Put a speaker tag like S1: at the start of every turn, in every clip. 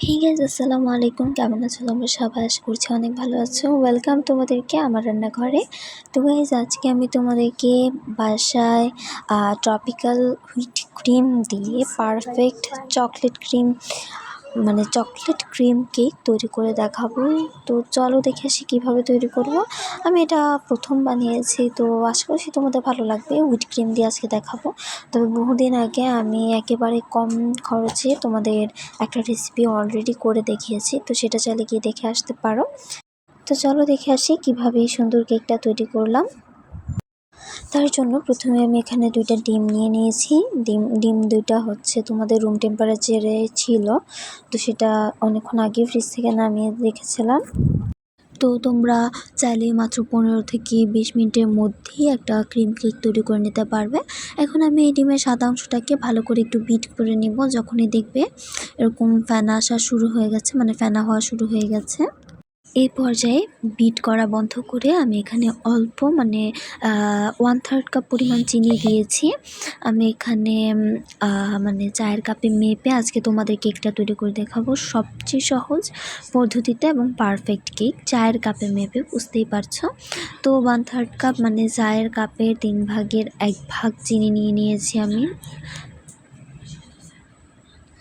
S1: Hey guys আসসালামু আলাইকুম কেমন আছো তোমরা? সবাই আশা করছি অনেক ভালো আছো। ওয়েলকাম তোমাদেরকে আমার রান্নাঘরে। তো গাইজ আজকে আমি তোমাদেরকে বাসায় ট্রপিক্যাল হুইট ক্রিম দিয়ে পারফেক্ট চকলেট ক্রিম মানে চকলেট ক্রিম কেক তৈরি করে দেখাবো। তো চলো দেখে আসি কীভাবে তৈরি করব। আমি এটা প্রথম বানিয়েছি, তো আশা করছি তোমাদের ভালো লাগবে। হুইট ক্রিম দিয়ে আজকে দেখাবো। তবে বহুদিন আগে আমি একেবারে কম খরচে তোমাদের একটা রেসিপি অলরেডি করে দেখিয়েছি, তো সেটা চাইলে গিয়ে দেখে আসতে পারো। তো চলো দেখে আসি কীভাবে সুন্দর কেকটা তৈরি করলাম। তার জন্য প্রথমে আমি এখানে দুইটা ডিম নিয়ে নিয়েছি। ডিম ডিম দুইটা হচ্ছে তোমাদের রুম টেম্পারেচারে ছিল। তো সেটা অনেকক্ষণ আগে ফ্রিজ থেকে নামিয়ে রেখেছিলাম। তো তোমরা চাইলে মাত্র পনেরো থেকে বিশ মিনিটের মধ্যেই একটা ক্রিম কেক তৈরি করে নিতে পারবে। এখন আমি এই ডিমের সাদা অংশটাকে ভালো করে একটু বিট করে নিব। যখনই দেখবে এরকম ফ্যানা আসা শুরু হয়ে গেছে মানে ফ্যানা হওয়া শুরু হয়ে গেছে। এই পর্যায়ে বিট করা বন্ধ করে আমি এখানে অল্প মানে ওয়ান থার্ড কাপ পরিমাণ চিনি দিয়েছি। আমি এখানে মানে চায়ের কাপে মেপে আজকে তোমাদের কেকটা তৈরি করে দেখাবো। সবচেয়ে সহজ পদ্ধতিতে এবং পারফেক্ট কেক চায়ের কাপে মেপে, বুঝতেই পারছ? তো ওয়ান থার্ড কাপ মানে চায়ের কাপের তিন ভাগের এক ভাগ চিনি নিয়ে নিয়েছি আমি।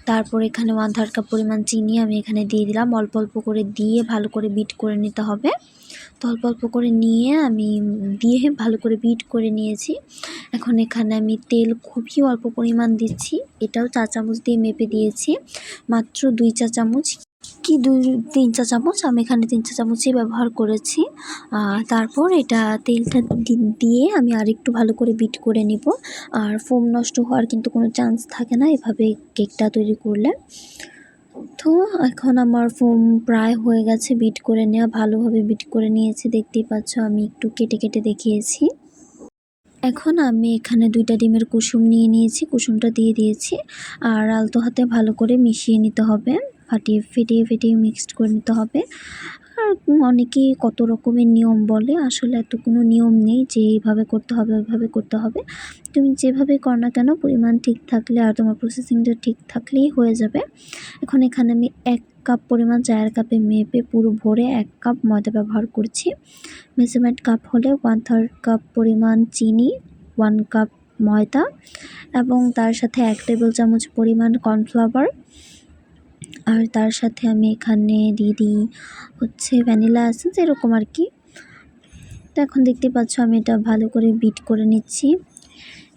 S1: তারপর এখানে ওয়ান থার্ড কাপ পরিমাণ চিনি আমি এখানে দিয়ে দিলাম। অল্প অল্প করে দিয়ে ভালো করে বিট করে নিতে হবে। তো অল্প অল্প করে নিয়ে আমি দিয়ে ভালো করে বিট করে নিয়েছি। এখন এখানে আমি তেল খুবই অল্প পরিমাণ দিচ্ছি। এটাও চা চামচ দিয়ে মেপে দিয়েছি। মাত্র দুই চা চামচ কি দুই, তিন চা চামচ? আমি এখানে তিন চা চামচই ব্যবহার করেছি। তারপর এটা তেলটা দিয়ে আমি আরেকটু ভালো করে বিট করে নিব। আর ফোম নষ্ট হওয়ার কিন্তু কোনো চান্স থাকে না এভাবে কেকটা তৈরি করলে। তো এখন আমার ফোম প্রায় হয়ে গেছে, বিট করে নেওয়া, ভালোভাবে বিট করে নিয়েছি। দেখতেই পাচ্ছ আমি একটু কেটে কেটে দেখিয়েছি। এখন আমি এখানে দুইটা ডিমের কুসুম নিয়ে নিয়েছি, কুসুমটা দিয়ে দিয়েছি। আর আলতো হাতে ভালো করে মিশিয়ে নিতে হবে। ফাটিয়ে ফেটিয়ে ফেটিয়ে মিক্সড করে নিতে হবে। আর অনেকেই কত রকমের নিয়ম বলে, আসলে এত কোনো নিয়ম নেই যে এইভাবে করতে হবে, ওইভাবে করতে হবে। তুমি যেভাবে কর না কেন, পরিমাণ ঠিক থাকলে আর তোমার প্রসেসিংটা ঠিক থাকলেই হয়ে যাবে। এখন এখানে আমি এক কাপ পরিমাণ চায়ের কাপে মেপে পুরো ভরে এক কাপ ময়দা ব্যবহার করছি। মেজারমেন্ট কাপ হলে ওয়ান থার্ড কাপ পরিমাণ চিনি ওয়ান কাপ ময়দা এবং তার সাথে এক টেবিল চামচ পরিমাণ কর্নফ্লাওয়ার আর তার সাথে আমি এখানে দিয়ে দিই হচ্ছে ভ্যানিলা এসেন্স এরকম আর কি। তো এখন দেখতে পাচ্ছ আমি এটা ভালো করে বিট করে নিচ্ছি।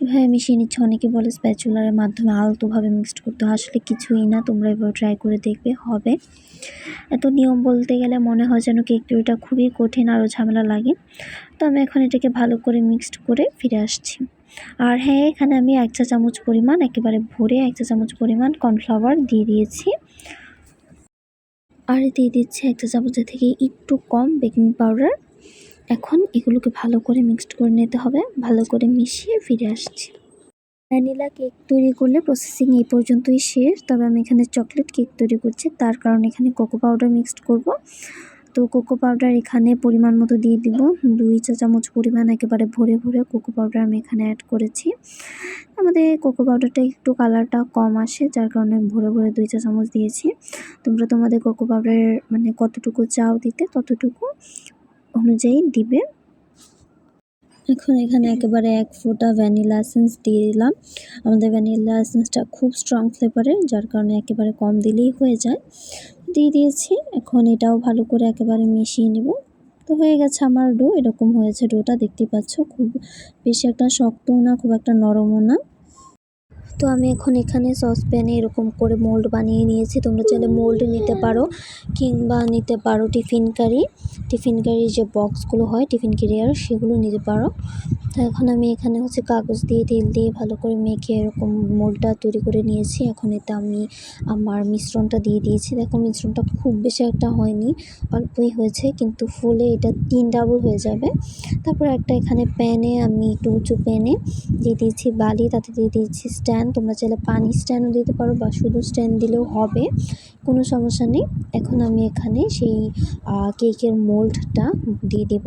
S1: এভাবে মিশিয়ে নিচ্ছি, অনেকে বলে স্প্যাচুলারের মাধ্যমে আলতোভাবে মিক্সড করতে হয়। আসলে কিছুই না, তোমরা এবার ট্রাই করে দেখবে, হবে। এত নিয়ম বলতে গেলে মনে হয় যেন কেক তৈরিটা খুবই কঠিন আরও ঝামেলা লাগে। তো আমি এখন এটাকে ভালো করে মিক্সড করে ফিরে আসছি। আর হ্যাঁ এখানে আমি এক চা চামচ পরিমাণ, একেবারে ভরে এক চা চামচ পরিমাণ কর্নফ্লাওয়ার দিয়ে দিয়েছি। আর দিয়ে দিচ্ছি এক চা চামচের থেকে একটু কম বেকিং পাউডার। এখন এগুলোকে ভালো করে মিক্সড করে নিতে হবে, ভালো করে মিশিয়ে ফিরে আসছি। ভ্যানিলা কেক তৈরি করলে প্রসেসিং এই পর্যন্তই শেষ, তবে আমি এখানে চকলেট কেক তৈরি করছি, তার কারণে এখানে কোকো পাউডার মিক্সড করব। তো কোকো পাউডার এখানে পরিমাণ মতো দিয়ে দিব। দুই চা চামচ পরিমাণ একেবারে ভরে ভরে কোকো পাউডার আমি এখানে অ্যাড করেছি। আমাদের কোকো পাউডারটা একটু কালারটা কম আসে, যার কারণে ভরে ভরে দুই চা চামচ দিয়েছি। তোমরা তোমাদের কোকো পাউডার মানে কতটুকু চাও দিতে ততটুকু অনুযায়ী দিবে। এখন এখানে একেবারে এক ফোঁটা ভ্যানিলা এসেন্স দিয়ে দিলাম। আমাদের ভ্যানিলা এসেন্সটা খুব স্ট্রং ফ্লেভারের যার কারণে একেবারে কম দিলেই হয়ে যায়। দিয়ে দিয়েছি। এখন এটাও ভালো করে একেবারে মিশিয়ে নেব। তো হয়ে গেছে আমার ডো, এরকম হয়েছে ডোটা, দেখতে পাচ্ছ, খুব বেশি একটা শক্তও না, খুব একটা নরমও না। তো আমি এখন এখানে সসপ্যানে এরকম করে মোল্ড বানিয়ে নিয়েছি। তোমরা চাইলে মোল্ড নিতে পারো, কিংবা নিতে পারো টিফিন কারি। টিফিন কারির যে বক্সগুলো হয়, টিফিন কেরিয়ার সেগুলো নিতে পারো। তো এখন আমি এখানে হচ্ছে কাগজ দিয়ে, তেল দিয়ে ভালো করে মেখে এরকম মোলটা তৈরি করে নিয়েছি। এখন এতে আমি আমার মিশ্রণটা দিয়ে দিয়েছি। দেখো মিশ্রণটা খুব বেশি একটা হয়নি, অল্পই হয়েছে, কিন্তু ফুলে এটা তিন ডাবল হয়ে যাবে। তারপর একটা এখানে প্যানে আমি একটু উঁচু প্যানে দিয়ে দিয়েছি বালি, তাতে দিয়ে দিয়েছি স্ট্যান্ড। তোমরা চাইলে পানি স্ট্যান্ডও দিতে পারো বা শুধু স্ট্যান্ড দিলেও হবে। কোনো সমস্যা নেই। এখন আমি এখানে সেই কেকের মোল্ডটা দিয়ে দেব।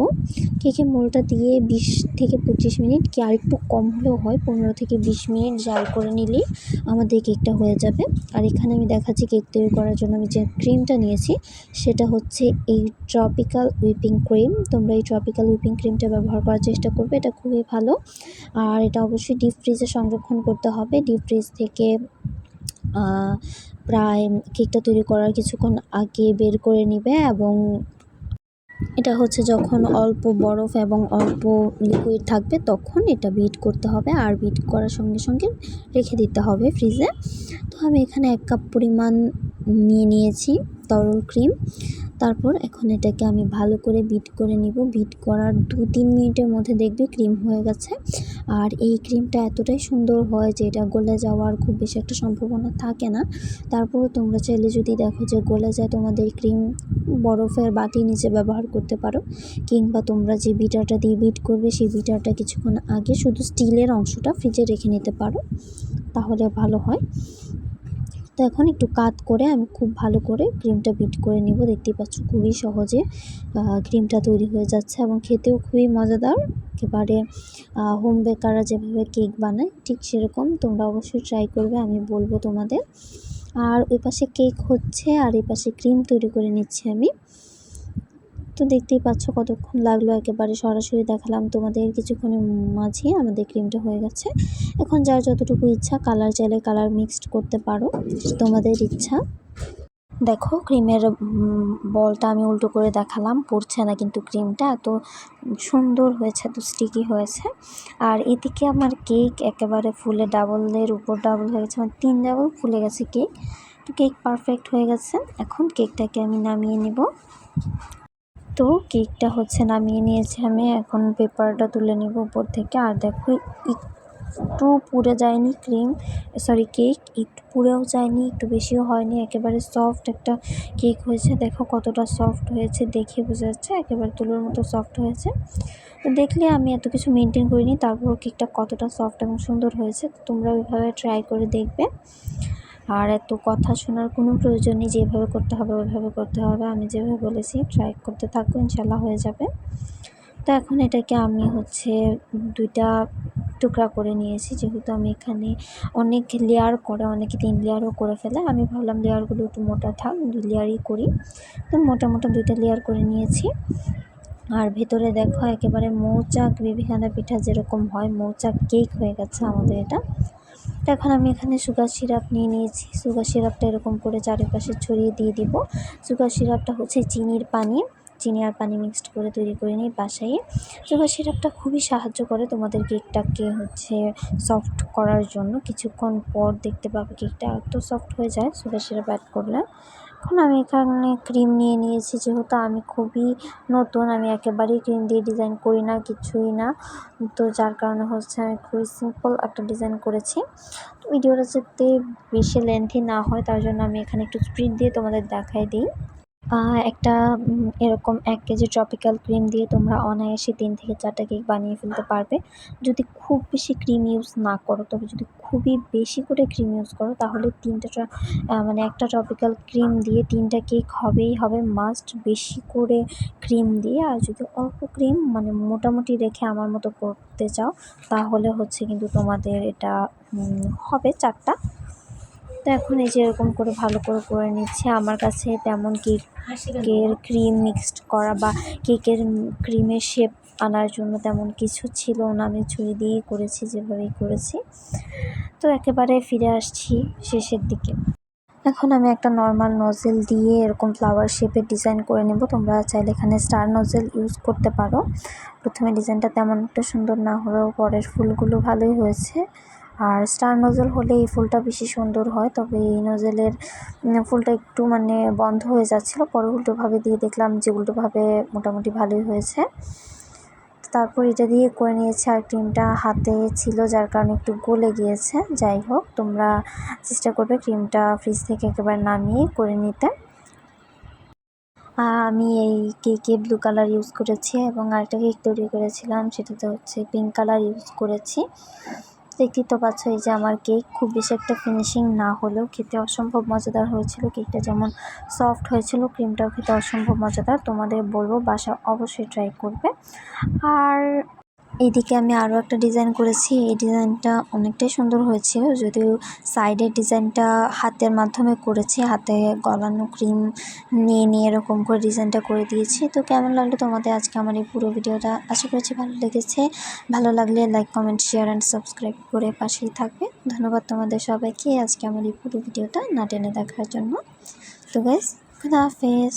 S1: কেকের মোল্ডটা দিয়ে বিশ থেকে পঁচিশ মিনিট কি আর একটু কম হলেও হয়, পনেরো থেকে বিশ মিনিট জাল করে নিলেই আমাদের কেকটা হয়ে যাবে। আর এখানে আমি দেখাচ্ছি কেক তৈরি করার জন্য আমি যে ক্রিমটা নিয়েছি, সেটা হচ্ছে এই ট্রপিক্যাল উইপিং ক্রিম। তোমরা এই ট্রপিক্যাল উইপিং ক্রিমটা ব্যবহার করার চেষ্টা করবে, এটা খুবই ভালো। আর এটা অবশ্যই ডিপ ফ্রিজে সংরক্ষণ করতে হবে। ডিপ ফ্রিজ থেকে প্রায় কেকটা তৈরি করার কিছুক্ষণ আগে বের করে নিবে এবং এটা হচ্ছে যখন অল্প বরফ এবং অল্প লিকুইড থাকবে তখন এটা বিট করতে হবে আর বিট করার সঙ্গে সঙ্গে রেখে দিতে হবে ফ্রিজে তো আমি এখানে এক কাপ পরিমাণ নিয়ে নিয়েছি তরল ক্রিম তারপর এখন এটাকে আমি ভালো করে বিট করে নিব। বিট করার দু তিন মিনিটের মধ্যে দেখবে ক্রিম হয়ে গেছে। আর এই ক্রিমটা এতটাই সুন্দর হয় যে এটা গলে যাওয়ার খুব বেশি একটা সম্ভাবনা থাকে না। তারপরও তোমরা চাইলে যদি দেখো যে গলে যায় তোমাদের ক্রিম বরফের বাটি নিচে ব্যবহার করতে পারো, কিংবা তোমরা যে বিটারটা দিয়ে বিট করবে সেই বিটারটা কিছুক্ষণ আগে শুধু স্টিলের অংশটা ফ্রিজে রেখে নিতে পারো, তাহলে ভালো হয়। তো এখন একটু কাত করে আমি খুব ভালো করে ক্রিমটা বিট করে নিব। দেখতেই পাচ্ছ খুবই সহজে ক্রিমটা তৈরি হয়ে যাচ্ছে এবং খেতেও খুবই মজাদার। একেবারে হোম বেকাররা যেভাবে কেক বানায়, ঠিক সেরকম তোমরা অবশ্যই ট্রাই করবে, আমি বলব তোমাদের। আর ওই পাশে কেক হচ্ছে, আর এই পাশে ক্রিম তৈরি করে নিচ্ছি আমি। তো দেখতেই পাচ্ছ কতক্ষণ লাগল একেবারে সরাসরি দেখালাম তোমাদের। কিছুক্ষণের মাঝে আমাদের ক্রিমটা হয়ে গেছে। এখন যার যতটুকু ইচ্ছা কালার চাইলে কালার মিক্সড করতে পারো, তোমাদের ইচ্ছা। দেখো ক্রিমের বলটা আমি উল্টো করে দেখালাম, পড়ছে না কিন্তু ক্রিমটা, এত সুন্দর হয়েছে, এত স্টিকি হয়েছে। আর এদিকে আমার কেক একেবারে ফুলে ডাবলের উপর ডাবল হয়ে গেছে আমার তিন ডাবল ফুলে গেছে কেক তো কেক পারফেক্ট হয়ে গেছে। এখন কেকটাকে আমি নামিয়ে নেব। তো কেকটা হচ্ছে নামিয়ে নিয়েছি আমি। এখন পেপারটা তুলে নিব উপর থেকে। আর দেখো, একটু পুড়ে যায়নি ক্রিম সরি কেক। একটু পুড়েও যায়নি, একটু বেশিও হয়নি। একেবারে সফট একটা কেক হয়েছে। দেখো কতটা সফট হয়েছে দেখে বোঝা যাচ্ছে। একেবারে তুলোর মতো সফট হয়েছে। তো দেখলে আমি এত কিছু মেনটেন করিনি। তারপর কেকটা কতটা সফট এবং সুন্দর হয়েছে তোমরা ওইভাবে ট্রাই করে দেখবে। আর এত কথা শোনার কোনো প্রয়োজন নেই, যেভাবে করতে হবে ওইভাবে করতে হবে। আমি যেভাবে বলেছি ট্রাই করতে থাকব ইনশাল্লাহ হয়ে যাবে। তো এখন এটাকে আমি হচ্ছে দুইটা টুকরা করে নিয়েছি। যেহেতু আমি এখানে অনেক লেয়ার করে, অনেকে তিন লেয়ারও করে ফেলে, আমি ভাবলাম লেয়ারগুলো একটু মোটা থাক, দুই লেয়ারই করি। তো মোটা মোটা দুইটা লেয়ার করে নিয়েছি। আর ভেতরে দেখো, একেবারে মৌচাক বিবিখানা পিঠা যেরকম হয়, মৌচাক কেক হয়ে গেছে আমাদের এটা। এখন আমি এখানে সুগার সিরাপ নিয়ে নিয়েছি। সুগার সিরাপটা এরকম করে চারিপাশে ছড়িয়ে দিয়ে দিব। সুগার সিরাপটা হচ্ছে চিনির পানি। চিনি আর পানি মিক্সড করে তৈরি করে নিই বাসায়। সুগার সিরাপটা খুবই সাহায্য করে তোমাদের কেকটাকে হচ্ছে সফট করার জন্য। কিছুক্ষণ পর দেখতে পাবে কেকটা এত সফট হয়ে যায়, সুগার সিরাপ অ্যাড করলে। এখন আমি এখানে ক্রিম নিয়ে নিয়েছি, যেহেতু আমি খুবই নতুন, আমি একেবারেই ক্রিম দিয়ে ডিজাইন করি না, কিছুই না। তো যার কারণে হচ্ছে আমি খুবই সিম্পল একটা ডিজাইন করেছি। তো ভিডিওটা যাতে বেশি লেন্থি না হয়, তার জন্য আমি এখানে একটু স্প্রিট দিয়ে তোমাদের দেখাই দিই। একটা এরকম এক কেজি ট্রপিক্যাল ক্রিম দিয়ে তোমরা অনায়াসে তিন থেকে চারটা কেক বানিয়ে ফেলতে পারবে। যদি খুব বেশি ক্রিম ইউজ না করো, তবে যদি খুবই বেশি করে ক্রিম ইউজ করো, তাহলে তিনটা মানে একটা ট্রপিক্যাল ক্রিম দিয়ে তিনটা কেক হবেই হবে মাস্ট বেশি করে ক্রিম দিয়ে। আর যদি অল্প ক্রিম মানে মোটামুটি রেখে আমার মতো করতে চাও, তাহলে হচ্ছে কিন্তু তোমাদের এটা হবে চারটা। তো এখন এই যে এরকম করে ভালো করে করে নিচ্ছে, আমার কাছে তেমন কেকের ক্রিম মিক্সড করা বা কেকের ক্রিমের শেপ আনার জন্য তেমন কিছু ছিল না। আমি ছুরি দিয়েই করেছি, যেভাবেই করেছি। তো একেবারে ফিরে আসছি শেষের দিকে। এখন আমি একটা নর্মাল নজেল দিয়ে এরকম ফ্লাওয়ার শেপের ডিজাইন করে নেব। তোমরা চাইলে এখানে স্টার নজেল ইউজ করতে পারো। প্রথমে ডিজাইনটা তেমন একটা সুন্দর না হলেও পরের ফুলগুলো ভালোই হয়েছে। আর স্টার নজেল হলে এই ফুলটা বেশি সুন্দর হয়, তবে এই নজেলের ফুলটা একটু মানে বন্ধ হয়ে যাচ্ছিল। পরে উল্টোভাবে দিয়ে দেখলাম যে উল্টোভাবে মোটামুটি ভালোই হয়েছে। তারপর এটা দিয়ে করে নিয়েছি আর ক্রিমটা হাতে ছিল, যার কারণে একটু গলে গিয়েছে। যাই হোক, তোমরা চেষ্টা করবে ক্রিমটা ফ্রিজ থেকে একেবারে নামিয়ে করে নিতে। আমি এই কেকে ব্লু কালার ইউজ করেছি এবং আরেকটা কেক তৈরি করেছিলাম, সেটাতে হচ্ছে পিঙ্ক কালার ইউজ করেছি। দেখতেই তো পাচ্ছ এই যে আমার কেক খুব বেশি একটা ফিনিশিং না হলেও খেতে অসম্ভব মজাদার হয়েছিল কেকটা যেমন সফট হয়েছিল ক্রিমটাও খেতে অসম্ভব মজাদার। তোমাদের বলব বাসা অবশ্যই ট্রাই করবে। আর এইদিকে আমি আরও একটা ডিজাইন করেছি। এই ডিজাইনটা অনেকটাই সুন্দর হয়েছিল যদিও সাইডের ডিজাইনটা হাতের মাধ্যমে করেছি, হাতে গলানো ক্রিম নিয়ে নিয়ে এরকম করে ডিজাইনটা করে দিয়েছি। তো কেমন লাগল তোমাদের আজকে আমার এই পুরো ভিডিওটা আশা করছি ভালো লেগেছে। ভালো লাগলে like comment share and subscribe করে পাশেই থাকবে। ধন্যবাদ তোমাদের সবাইকে আজকে আমার এই পুরো ভিডিওটা না টেনে দেখার জন্য। তো গাইস খুদা হাফেজ।